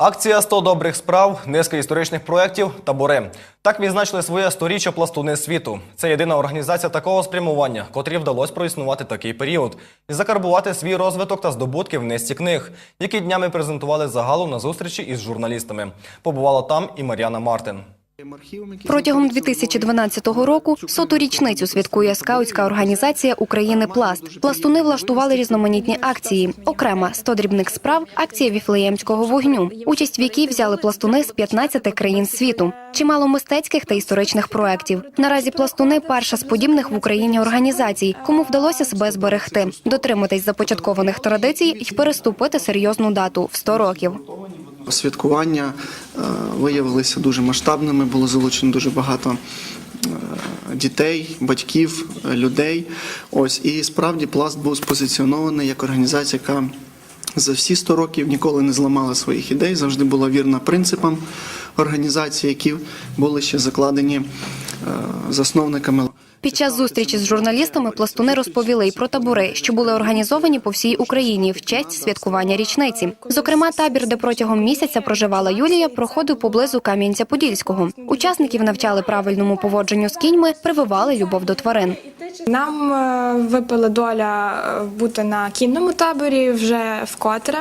Акція «100 добрих справ, низка історичних проєктів, табори. Так відзначили своє сторіччя пластуни світу. Це єдина організація такого спрямування, котрій вдалося проіснувати такий період і закарбувати свій розвиток та здобутки в низці книг, які днями презентували загалу на зустрічі із журналістами. Побувала там і Мар'яна Мартин. Протягом 2012 року соту річницю святкує скаутська організація України Пласт. Пластуни влаштували різноманітні акції. Окрема 100 дрібних справ, акція віфлеємського вогню, участь в якій взяли пластуни з 15 країн світу. Чимало мистецьких та історичних проєктів. Наразі пластуни перша з подібних в Україні організацій, кому вдалося себе зберегти, дотриматись започаткованих традицій і переступити серйозну дату в 100 років. Святкування е, виявилися дуже масштабними, було залучено дуже багато е, дітей, батьків, е, людей. Ось і справді пласт був спозиціонований як організація, яка за всі 100 років ніколи не зламала своїх ідей, завжди була вірна принципам організації, які були ще закладені засновниками. Під час зустрічі з журналістами пластуни розповіли й про табори, що були організовані по всій Україні в честь святкування річниці. Зокрема, табір, де протягом місяця проживала Юлія, проходив поблизу Кам'янця-Подільського. Учасників навчали правильному поводженню з кіньми, прививали любов до тварин. Нам е, випала доля е, бути на кінному таборі вже вкотре.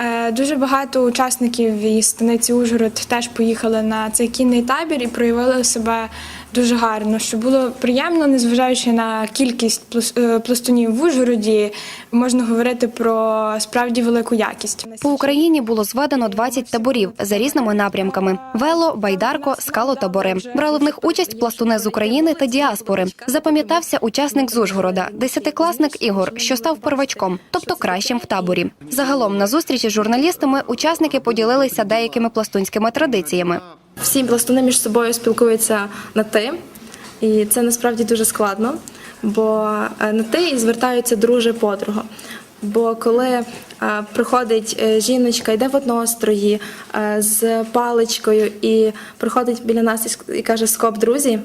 Е, Дуже багато учасників із станиці Ужгород теж поїхали на цей кінний табір і проявили себе дуже гарно, що було приємно, незважаючи на кількість е, пластунів в Ужгороді, можна говорити про справді велику якість. По Україні було зведено 20 таборів за різними напрямками: вело, байдарко, скалотабори. Брали в них участь пластуни з України та діаспори. Запам'ятався учасник з Ужгорода, десятикласник Ігор, що став первачком, тобто кращим в таборі. Загалом на зустрічі з журналістами учасники поділилися деякими пластунськими традиціями. Всі пластуни між собою спілкуються на ти, і це насправді дуже складно, бо е, на ти і звертаються друже подруга. Бо коли е, приходить е, жіночка, йде в однострої е, з паличкою і приходить біля нас і і каже Скоп, друзі,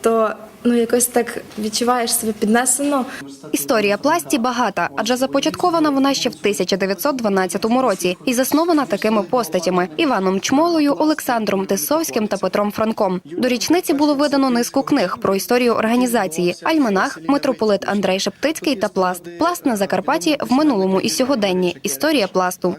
то ну якось так відчуваєш себе піднесено. Історія пласті багата, адже започаткована вона ще в 1912 році і заснована такими постатями: Іваном Чмолою, Олександром Тисовським та Петром Франком. До річниці було видано низку книг про історію організації: Альманах, митрополит Андрей Шептицький та Пласт. Пласт на Закарпатті в минулому і сьогоденні. Історія пласту.